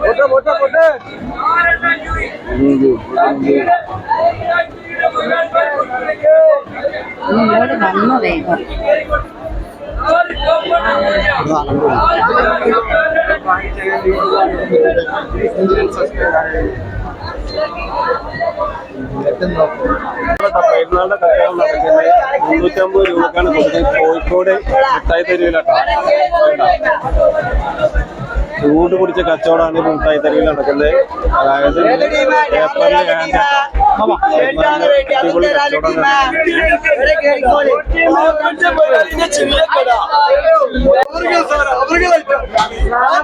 मोटा मोटा मोटा मोड़ बन्नो देखो മുന്നൂറ്റമ്പത് രൂപക്കാണ് കൊടുക്കുന്നത് കോഴിക്കോട് മിഠായി ചൂട് പിടിച്ച കച്ചവടമാണ് മിഠായി തെരുവിൽ നടക്കുന്നത് അതായത് കച്ചവടം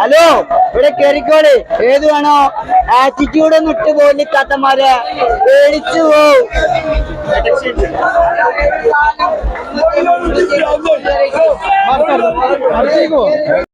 ഹലോ ഇവിടെ കേറിക്കോളി. ഏത് വേണോ. ആറ്റിറ്റ്യൂഡ് ഒന്നും ഇട്ട് പോലിക്കാത്തമാരെ പേടിച്ചു പോവും